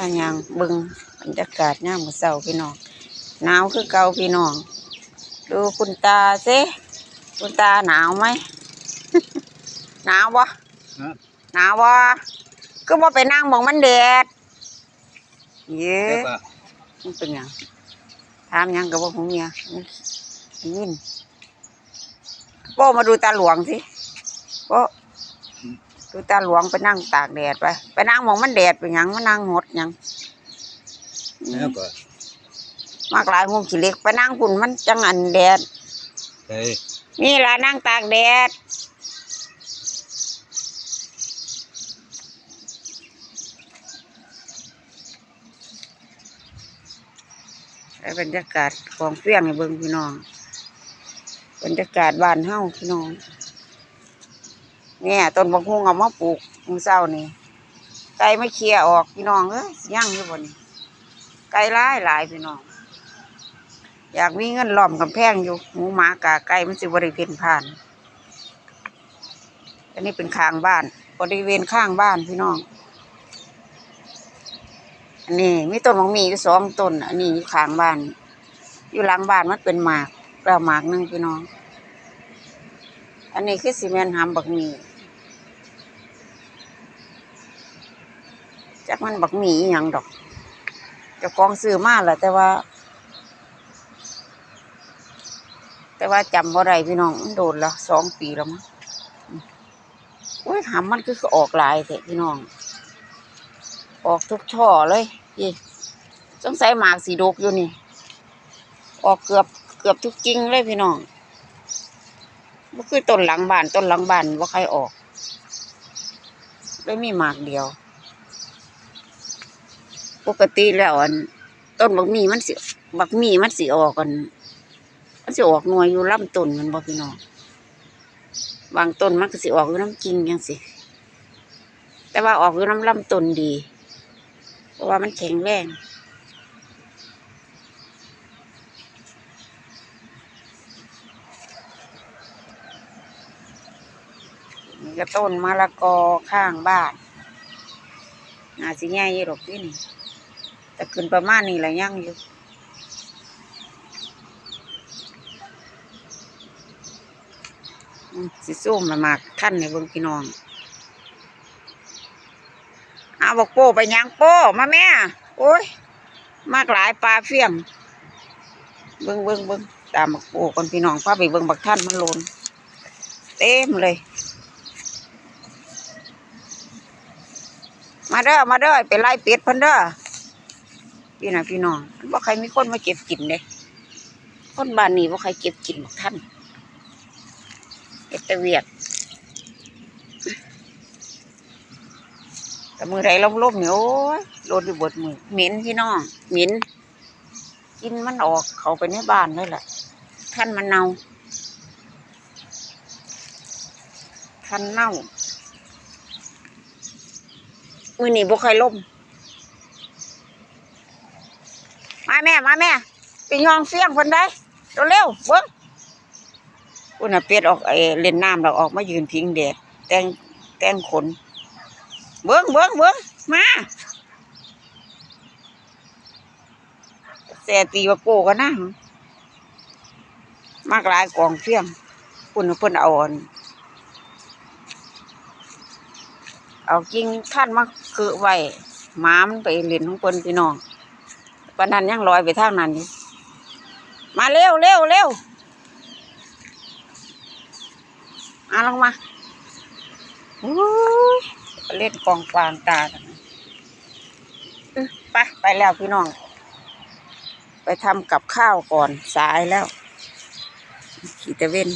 ายังเบึงบรรยากาศย่ามมื้อเช้าพี่น้องหนาวคือเก่าพี่น้อง ดูคุณตาสิคุณตาหนาวไหม หนาวบ่ฮะหนาวบ่คือบ่ไปนั่งหมองมันแดดเย้เจ็บอะมันเป็นหยังถามหยังกับว่าของเมียมันได้ยินโป้มาดูตาหลวงสิโป้ ดูตาหลวงไปนั่งตากแดดไป ไปนั่งหมองมันแดดไปหยังมานั่งหดหยังแล้วก็มากหลายหงขี้เหล็กไปนั่งปุ่นมันจังอันแดดเฮ้ยนี่ล่ะนั่งตากแดดไอ้บรรยากาศของเฟี้ยงให้เบิ่งพี่น้อง บรรยากาศบ้านเฮาพี่น้อง เนี่ยต้นบักฮุงเอามาปลูกมือเช้านี่ไก่ไม่เคลียออกพี่น้องเอ้ยย่างอยู่บนนี้ไก่หลายหลายพี่น้อง อยากมีเงินหล้อมกำแพงอยู่หมูหมากาไก่มันสิบริเวณผ่าน อันนี้เป็นข้างบ้านบริเวณข้างบ้านพี่น้อง อันนี้มีต้นมังมีอยู่สองต้น อันนี้อยู่ข้างบ้าน อยู่หลังบ้านมันเป็นหมากแล้วหมากหนึงพี่น้อง อันนี้คือซีเมนต์หำบักหมี จักมันบักหมีอหย่างดอกจะกองซื้อมาแหละแต่ว่า แต่ว่าจำบ่ได้พี่น้องโดนล้วสองปีแล้วมั้งอุ้ยหำมันคือออกลายแต่พี่น้อง ออกทุกช่อเลยยี่สงสัยหมากสีดกอยู่นี่ ออกเกือบเกือบทุกกิ่งเลยพี่น้องก็คือต้นหลังบ้านต้นหลังบ้านว่าใครออกเลยมีหมากเดียว ปกติแล้วอัน ต้นบักมีมันสิบักมีมันสิออกกัน มันสิออกหน่วยอยู่ลำต้นมันบ่พี่น้องบางต้นมันก็สิออกอยู่น้ำกิ่งจังสิแต่ว่าออกอยู่น้ำลำต้นดี เพราะว่ามันแข็งแรงนี่ก็ต้นมะละกอข้างบ้านน่าสิใหญ่อยู่ดอกพี่นี่ แต่ขึ้นประมาณนี้แหละยังอยู่สิสู้มามากท่านในเบิ่งพี่น้อง เอาบอกโป้ไปยังโป้มาแม่ โอ้ย มากหลายปลาเฟี้ยง เบิ่งเบิ่งเบิ่งตามบักโป้ก่อนพี่น้องพาไปเบิ่งบักท่านมันโลนเต็มเลย มาเด้อมาเด้อไปไล่เป็ดพันเด้อ พี่นะพี่น้องว่าใครมีคนมาเก็บกินเลยคนบ้านนี้ว่าใครเก็บกินบักท่านเอตเวียดแต่มือไรล่มๆเนี่ยโอ้ยโดนอยู่บดมือเหม็นพี่น้องเหม็นกินมันออกเขาไปในบ้านเลยแหละท่านมันเน่าท่านเน่ามือหนี่บุใครล่มมา แม่มาแม่ไปยองเฟี้ยงคนได้เร็วเบิ้งอุ่นน่ะเป็ดออกไอเล่นน้ำเราออกมายืนพิงแดดแต่งแตงขน เบิ้งเบิ้งเบิ้งมาแสตีว่าโกกันนะมากหลายกองเพียงคุณน่ะเพิ่นเอาอ่อนเอากิ่งท่านมาคือไว้หมามันไปเล่นของเพิ่นพี่น้อง ปานนั้นยังลอยไปทางนั้นมาเร็วเร็วเร็วมาลงมาเล่นกองฟางตาไปไปแล้วพี่น้อง ไปทำกับข้าวก่อนสายแล้วขี่ตะเว้น